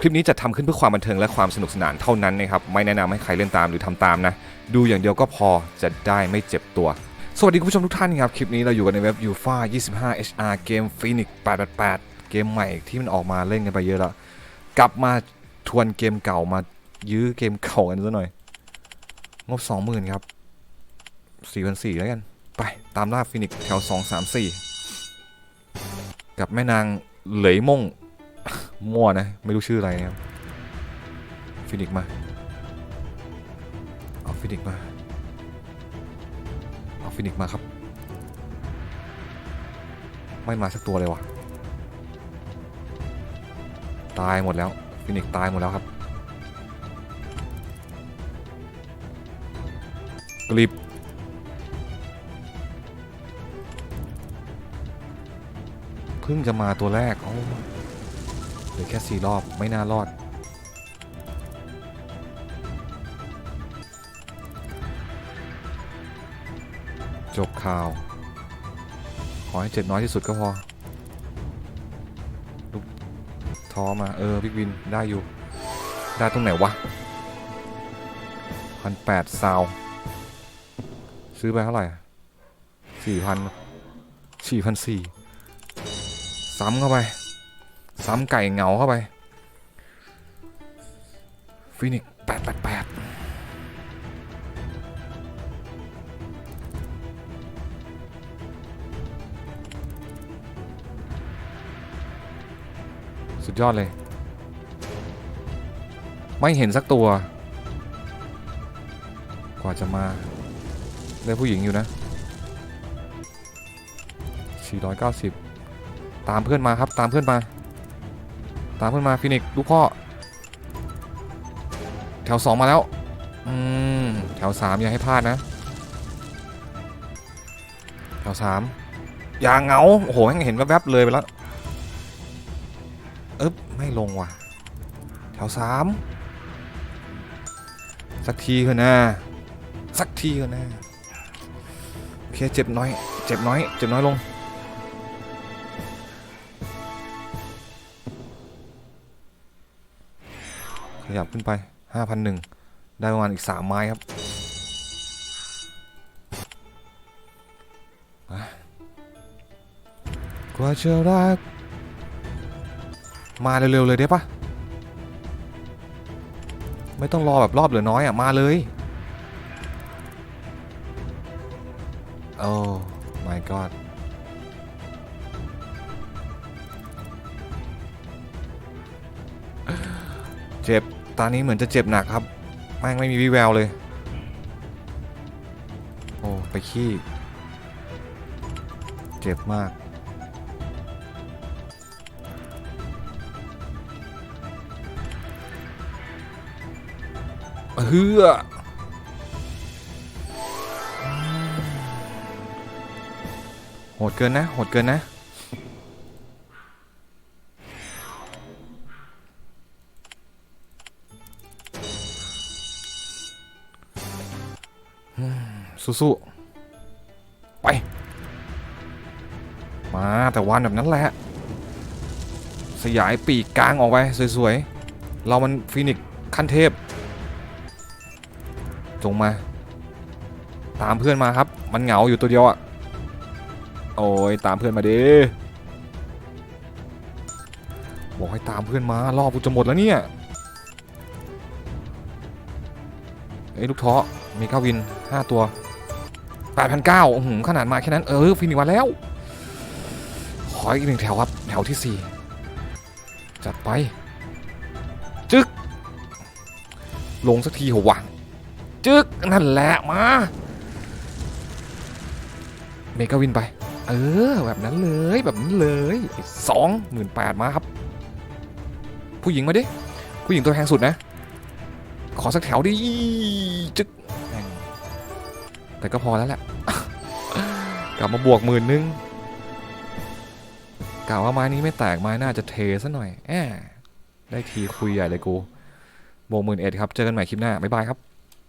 คลิปนี้จะทำขึ้นเพื่อความบันเทิงและความสนุกสนานเท่านั้นนะครับ ไม่แนะนำให้ใครเล่นตามหรือทำตามนะ ดูอย่างเดียวก็พอจะได้ไม่เจ็บตัว สวัสดีคุณผู้ชมทุกท่านครับ คลิปนี้เราอยู่กันในเว็บ UFA 25 HR เกม Phoenix 888 เกมใหม่ที่มันออกมาเล่นกันไปเยอะแล้ว กลับมาทวนเกมเก่ามายื้อเกมเก่ากันซะหน่อย งบ 20,000 ครับ4,400แล้วกัน ไปตามล่าฟินิกแถว 2 3 4 กับแม่นางเหลยม่ง มั่วนะ ไม่รู้ชื่ออะไรนะครับฟินิกมา เอาฟินิกมา เอาฟินิกมาครับ ไม่มาสักตัวเลยวะตายหมดแล้วฟินิกตายหมดแล้วครับกลิบเพิ่งจะมาตัวแรกโอ้ หลือแค่สี่รอบไม่น่ารอด จบข่าว ขอให้เจ็บน้อยที่สุดก็พอ ลูกท้อมา เออพิกวินได้อยู่ ได้ตรงไหนวะพันแปดซาวซื้อไปเท่าไหร่สี่พันสี่พันสี่ซ้ำเข้าไป ซ้ำไก่เหงาเข้าไปฟินิกแปดแปดแปดสุดยอดเลย ไม่เห็นสักตัว กว่าจะมา ได้ผู้หญิงอยู่นะ 490 ตามเพื่อนมาครับ ตามเพื่อนมา ตามเพื่อนมาฟินิกลูกพ่อ แถวสองมาแล้ว อืม แถวสามอย่าให้พลาดนะ แถวสามอย่าเหงา โอ้โหยังเห็นแวบๆเลยไปแล้วเอ๊บไม่ลงว่ะ แถวสามสักทีเถอะนะ สักทีเถอะนะโอเคเจ็บน้อย เจ็บน้อย เจ็บน้อยลง ขยับขึ้นไป 5,001 ได้ประมาณอีก 3 ไม้ครับ กว่าจะรัก มาเร็วๆเลยได้ปะไม่ต้องรอแบบรอบเหลือน้อยอะ มาเลยโอ้ my god เจ็บ ตอนนี้เหมือนจะเจ็บหนักครับแม่งไม่มีวิแววเลย โอ้ไปขี้ เจ็บมากเฮือโหดเกินนะ โหดเกินนะ สู้ๆ ไป มาแต่วันแบบนั้นแหละ สยายปีกกลางออกไป สวยๆ เรามันฟินิกขั้นเทพ จงมา ตามเพื่อนมาครับ มันเหงาอยู่ตัวเดียวอะโอ้ยตามเพื่อนมาดิบอกให้ตามเพื่อนมารอบกูจะหมดแล้วเนี่ย เอ้ลูกท้อมีเก้าวิน5ตัว8,900อื้อหือขนาดมาแค่นั้น เออฟินิกมาแล้ว ขออีกหนึ่งแถวครับ แถวที่4จัดไป จึ๊กลงสักทีหัวจึ๊กนั่นแหละมา เมกาวินไป เออ แบบนั้นเลยแบบนั้นเลยสองหมื่นแปดมาครับ ผู้หญิงมาดิ ผู้หญิงตัวแพงสุดนะ ขอสักแถวดิจึ๊กแม่งแต่ก็พอแล้วแหละ กลับมาบวกหมื่นนึงกล่าวว่าไม้นี้ไม่แตกไม้น่าจะเทซะหน่อยแอบได้ทีคุยใหญ่เลยกูบวกหมื่นเอ็ดครับ เจอกันใหม่คลิปหน้า บ๊ายบายครับ